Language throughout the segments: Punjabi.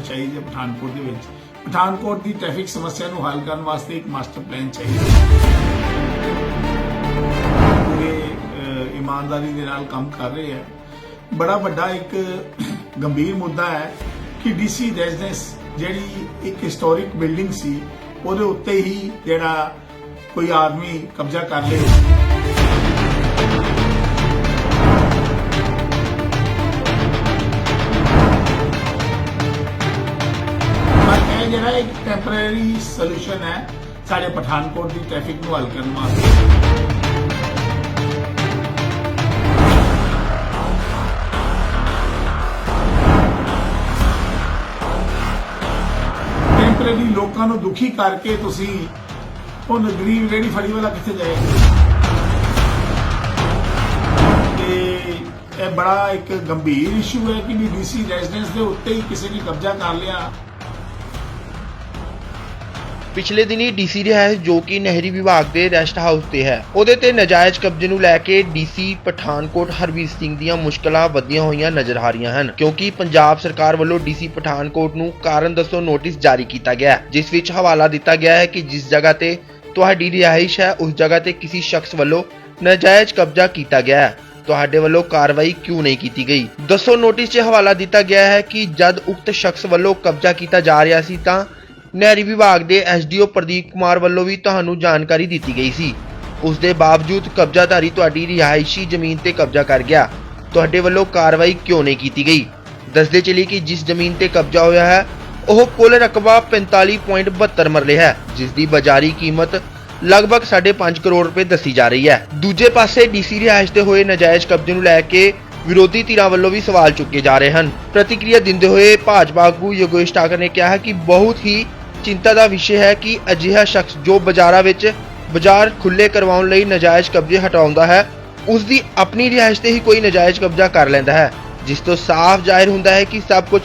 ਚਾਹੀਦੀ ਹੈ ਪਠਾਨਕੋਟ ਦੇ ਵਿੱਚ। ਪਠਾਨਕੋਟ ਦੀ ਟ੍ਰੈਫਿਕ ਸਮੱਸਿਆ ਨੂੰ ਹੱਲ ਕਰਨ ਵਾਸਤੇ ਇੱਕ ਮਾਸਟਰ ਪਲਾਨ ਚਾਹੀਦਾ ਪੂਰੇ ਇਮਾਨਦਾਰੀ ਦੇ ਨਾਲ ਕੰਮ ਕਰ ਰਹੇ ਹੈ। ਬੜਾ ਵੱਡਾ ਇੱਕ ਗੰਭੀਰ ਮੁੱਦਾ ਹੈ ਕਿ ਡੀਸੀ ਰੈਜ਼ੀਡੈਂਸ ਜਿਹੜੀ ਇੱਕ ਹਿਸਟੋਰਿਕ ਬਿਲਡਿੰਗ ਸੀ, ਉਹਦੇ ਉੱਤੇ ਹੀ ਜਿਹੜਾ ਕੋਈ ਆਦਮੀ ਕਬਜ਼ਾ ਕਰ ਲੇ ਇੱਕ ਟੈਂਪਰੇਰੀ ਸੋਲੂਸ਼ਨ ਹੈ ਸਾਡੇ ਪਠਾਨਕੋਟ ਦੀ ਟ੍ਰੈਫਿਕ ਨੂੰ ਹੱਲ ਕਰਨ ਵਾਸਤੇ। ਟੈਂਪਰੇਰੀ ਲੋਕਾਂ ਨੂੰ ਦੁਖੀ ਕਰਕੇ ਤੁਸੀਂ ਉਹ ਨਗਰੀ ਰੇੜੀ ਫੜੀ ਵਾਲਾ ਕਿੱਥੇ ਜਾਏਗਾ? ਤੇ ਇਹ ਬੜਾ ਇੱਕ ਗੰਭੀਰ ਇਸ਼ੂ ਹੈ ਕਿ ਵੀ ਡੀਸੀ ਰੈਜ਼ੀਡੈਂਸ ਦੇ ਉੱਤੇ ਹੀ ਕਿਸੇ ਨੇ ਕਬਜ਼ਾ ਕਰ ਲਿਆ। ਪਿਛਲੇ ਦਿਨੀ ਡੀਸੀ ਰਿਹਾਇਸ਼ ਜੋ ਕਿ ਨਹਿਰੀ ਵਿਭਾਗ ਦੇ ਰੈਸਟ ਹਾਊਸ ਤੇ ਹੈ, ਉਹਦੇ ਤੇ ਨਜਾਇਜ਼ ਕਬਜ਼ੇ ਨੂੰ ਲੈ ਕੇ ਡੀਸੀ ਪਠਾਨਕੋਟ ਹਰਵੀਰ ਸਿੰਘ ਦੀਆਂ ਮੁਸ਼ਕਲਾਂ ਵਧੀਆਂ ਹੋਈਆਂ ਨਜ਼ਰ ਆ ਰਹੀਆਂ ਹਨ, ਕਿਉਂਕਿ ਪੰਜਾਬ ਸਰਕਾਰ ਵੱਲੋਂ ਡੀਸੀ ਪਠਾਨਕੋਟ ਨੂੰ ਕਾਰਨ ਦੱਸੋ ਨੋਟਿਸ ਜਾਰੀ ਕੀਤਾ ਗਿਆ ਹੈ, ਜਿਸ ਵਿੱਚ ਹਵਾਲਾ ਦਿੱਤਾ ਗਿਆ ਹੈ ਕਿ ਜਿਸ ਜਗ੍ਹਾ ਤੇ ਤੁਹਾਡੀ ਰਿਹਾਇਸ਼ ਹੈ, ਉਸ ਜਗ੍ਹਾ ਤੇ ਕਿਸੇ ਸ਼ਖਸ ਵੱਲੋਂ ਨਜਾਇਜ਼ ਕਬਜ਼ਾ ਕੀਤਾ ਗਿਆ ਹੈ। ਤੁਹਾਡੇ ਵੱਲੋਂ ਕਾਰਵਾਈ ਕਿਉਂ ਨਹੀਂ ਕੀਤੀ ਗਈ? ਦੱਸੋ ਨੋਟਿਸ 'ਚ ਹਵਾਲਾ ਦਿੱਤਾ ਗਿਆ ਹੈ ਕਿ ਜਦ ਉਕਤ ਸ਼ਖਸ ਵੱਲੋਂ ਕਬਜ਼ਾ ਕੀਤਾ ਜਾ ਰਿਹਾ ਸੀ ਤਾਂ ਨਹਿਰੀ ਵਿਭਾਗ ਦੇ ਐਸਡੀਓ ਪ੍ਰਦੀਪ ਕੁਮਾਰ ਵੱਲੋਂ ਵੀ ਤੁਹਾਨੂੰ ਜਾਣਕਾਰੀ ਦਿੱਤੀ ਗਈ ਸੀ। ਉਸ ਦੇ ਬਾਵਜੂਦ ਕਬਜ਼ਾਧਾਰੀ ਤੁਹਾਡੀ ਰਿਹਾਇਸ਼ੀ ਜ਼ਮੀਨ ਤੇ ਕਬਜ਼ਾ ਕਰ ਗਿਆ। ਤੁਹਾਡੇ ਵੱਲੋਂ ਕਾਰਵਾਈ ਕਿਉਂ ਨਹੀਂ ਕੀਤੀ ਗਈ? ਦੱਸਦੇ ਚਲੀ ਕਿ ਜਿਸ ਜ਼ਮੀਨ ਤੇ ਕਬਜ਼ਾ ਹੋਇਆ ਹੈ, ਉਹ ਕੁੱਲ ਰਕਬਾ 45.72 ਮਰਲੇ ਹੈ, ਜਿਸ ਦੀ ਬਾਜ਼ਾਰੀ ਕੀਮਤ ਲਗਭਗ 5.5 ਕਰੋੜ ਰੁਪਏ ਦੱਸੀ ਜਾ ਰਹੀ ਹੈ। ਦੂਜੇ ਪਾਸੇ ਡੀਸੀ ਰਿਹਾਇਸ਼ ਤੇ ਹੋਏ ਨਾਜਾਇਜ਼ ਕਬਜ਼ੇ ਨੂੰ ਲੈ ਕੇ ਵਿਰੋਧੀ ਧਿਰਾਂ ਵੱਲੋਂ ਵੀ ਸਵਾਲ ਚੁੱਕੇ ਜਾ ਰਹੇ ਹਨ। ਪ੍ਰਤੀਕਿਰਿਆ ਦਿੰਦੇ ਹੋਏ ਭਾਜਪਾ ਆਗੂ ਯੋਗੇਸ਼ ਠਾਕਰ ਨੇ ਕਿਹਾ ਕਿ ਬਹੁਤ ਹੀ ਚਿੰਤਾ ਦਾ ਵਿਸ਼ੇ ਹੈ ਕਿ ਅਜਿਹਾ ਸ਼ਖਸ ਜੋ ਬਾਜ਼ਾਰਾਂ ਵਿੱਚ ਬਾਜ਼ਾਰ ਖੁੱਲੇ ਕਰਵਾਉਣ ਲਈ ਨਜਾਇਜ਼ ਕਬਜ਼ੇ ਹਟਾਉਂਦਾ ਹੈ ਉਸ ਦੀ ਆਪਣੀ ਰਿਹਾਇਸ਼ ਤੇ ਹੀ ਕੋਈ ਨਜਾਇਜ਼ ਕਬਜ਼ਾ ਕਰ ਲੈਂਦਾ ਹੈ, ਜਿਸ ਤੋਂ ਸਾਫ਼ ਜ਼ਾਹਿਰ ਹੁੰਦਾ ਹੈ ਕਿ ਸਭ ਕੁਝ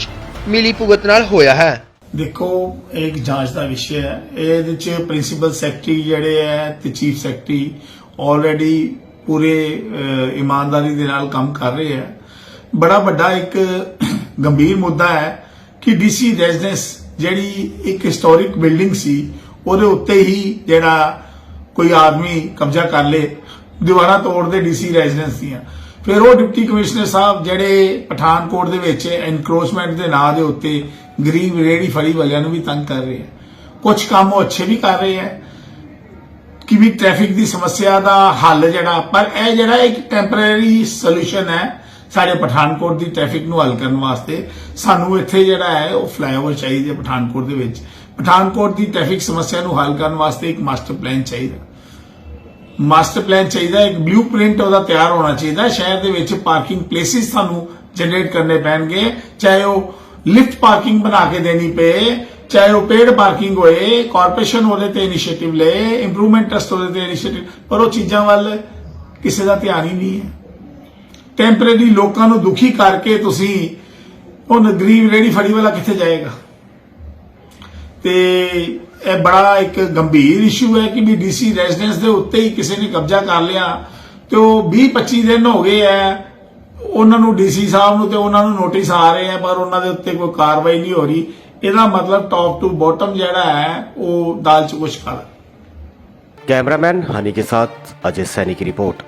ਮਿਲੀ ਭੁਗਤ ਨਾਲ ਹੋਇਆ ਹੈ। ਦੇਖੋ, ਇਹ ਇੱਕ ਜਾਂਚ ਦਾ ਵਿਸ਼ਾ ਹੈ। ਇਹਦੇ ਚ ਪ੍ਰਿੰਸੀਪਲ ਸੈਕਟਰੀ ਜਿਹੜੇ ਹੈ ਤੇ ਚੀਫ ਸੈਕਟਰੀ ਆਲਰੇਡੀ ਪੂਰੇ ਇਮਾਨਦਾਰੀ ਦੇ ਨਾਲ ਕੰਮ ਕਰ ਰਹੇ ਹੈ। ਬੜਾ ਵੱਡਾ ਇੱਕ ਗੰਭੀਰ ਮੁੱਦਾ ਹੈ ਕਿ ਡੀਸੀ ਰੈਜ਼ੀਡੈਂਸ ਜਿਹੜੀ ਇੱਕ ਹਿਸਟੋਰਿਕ ਬਿਲਡਿੰਗ ਸੀ, ਉਹਦੇ ਉੱਤੇ ਹੀ ਜਿਹੜਾ ਕੋਈ ਆਦਮੀ ਕਬਜ਼ਾ ਕਰ ਲੇ, ਦੀਵਾਰਾਂ ਤੋੜਦੇ ਡੀਸੀ ਰੈਜ਼ੀਡੈਂਸ ਦੀਆਂ। ਫਿਰ ਉਹ ਡਿਪਟੀ ਕਮਿਸ਼ਨਰ ਸਾਹਿਬ ਜਿਹੜੇ ਪਠਾਨਕੋਟ ਦੇ ਵਿੱਚ ਐਨਕਰੋਚਮੈਂਟ ਦੇ ਨਾਂ ਦੇ ਉੱਤੇ ਗਰੀਬ ਰੇੜੀ ਫੜੀ ਵਾਲਿਆਂ ਨੂੰ ਵੀ ਤੰਗ ਕਰ ਰਹੇ ਹੈ ਕੁਝ ਕੰਮ ਉਹ ਅੱਛੇ ਵੀ ਕਰ ਰਹੇ ਹੈ ਕਿ ਵੀ ਟ੍ਰੈਫਿਕ ਦੀ ਸਮੱਸਿਆ ਦਾ ਹੱਲ ਜਿਹੜਾ, ਪਰ ਇਹ ਜਿਹੜਾ ਇੱਕ ਟੈਂਪਰੇਰੀ ਸੋਲੂਸ਼ਨ ਹੈ ਸਾਡੇ ਪਠਾਨਕੋਟ ਦੀ ਟ੍ਰੈਫਿਕ ਨੂੰ ਹੱਲ ਕਰਨ ਵਾਸਤੇ ਸਾਨੂੰ ਇੱਥੇ ਜਿਹੜਾ ਹੈ, ਉਹ ਫਲਾਈਓਵਰ ਚਾਹੀਦੇ ਪਠਾਨਕੋਟ ਦੇ ਵਿੱਚ। ਪਠਾਨਕੋਟ ਦੀ ਟ੍ਰੈਫਿਕ ਸਮੱਸਿਆ ਨੂੰ ਹੱਲ ਕਰਨ ਵਾਸਤੇ ਇੱਕ ਮਾਸਟਰ ਪਲਾਨ ਚਾਹੀਦਾ। ਮਾਸਟਰ ਪਲਾਨ ਚਾਹੀਦਾ, ਇੱਕ ਬਲੂਪ੍ਰਿੰਟ ਉਹਦਾ ਤਿਆਰ ਹੋਣਾ ਚਾਹੀਦਾ। ਸ਼ਹਿਰ ਦੇ ਵਿੱਚ ਪਾਰਕਿੰਗ ਪਲੇਸਿਸ ਸਾਨੂੰ ਜਨਰੇਟ ਕਰਨੇ ਪੈਣਗੇ। ਚਾਹੇ ਉਹ ਲਿਫਟ ਪਾਰਕਿੰਗ ਬਣਾ ਕੇ ਦੇਣੀ ਪਏ, ਚਾਹੇ ਉਹ ਪੇਡ ਪਾਰਕਿੰਗ ਹੋਏ ਕਾਰਪੋਰੇਸ਼ਨ ਉਹਦੇ ਤੇ ਇਨੀਸ਼ੀਏਟਿਵ ਲਏ ਇੰਪਰੂਵਮੈਂਟ ਟਰਸਟ ਉਹਦੇ ਤੇ ਇਨੀਸ਼ੀਏਟਿਵ ਪਰ ਉਹ ਚੀਜ਼ਾਂ ਵੱਲ ਕਿਸੇ ਦਾ ਧਿਆਨ ਹੀ ਨਹੀਂ ਹੈ। ਟੈਂਪਰੇਰੀ ਲੋਕਾਂ ਨੂੰ ਦੁਖੀ ਕਰਕੇ ਤੁਸੀਂ ਉਹ ਗਰੀਬ ਰੇੜੀ ਫੜੀ ਵਾਲਾ ਕਿੱਥੇ ਜਾਏਗਾ? ਤੇ ਇਹ ਬੜਾ ਇੱਕ ਗੰਭੀਰ ਇਸ਼ੂ ਹੈ ਕਿ ਵੀ ਡੀਸੀ ਰੈਜ਼ੀਡੈਂਸ ਦੇ ਉੱਤੇ ਹੀ ਕਿਸੇ ਨੇ ਕਬਜ਼ਾ ਕਰ ਲਿਆ ਤੇ ਉਹ 20 25 ਦਿਨ ਹੋ ਗਏ ਐ। ਉਹਨਾਂ ਨੂੰ ਡੀਸੀ ਸਾਹਿਬ ਨੂੰ ਤੇ ਉਹਨਾਂ ਨੂੰ ਨੋਟਿਸ ਆ ਰਹੇ ਆ ਪਰ ਉਹਨਾਂ ਦੇ ਉੱਤੇ ਕੋਈ ਕਾਰਵਾਈ ਨਹੀਂ ਹੋ ਰਹੀ। ਇਹਦਾ ਮਤਲਬ ਟੌਪ ਟੂ ਬੋਟਮ ਜਿਹੜਾ ਹੈ ਉਹ ਦਾਲ ਚ ਕੁਛ ਕਰ ਕੈਮਰਾਮੈਨ ਹਨੀ ਕੇ ਸਾਥ ਅਜੇ ਸੈਨੀ ਰਿਪੋਰਟ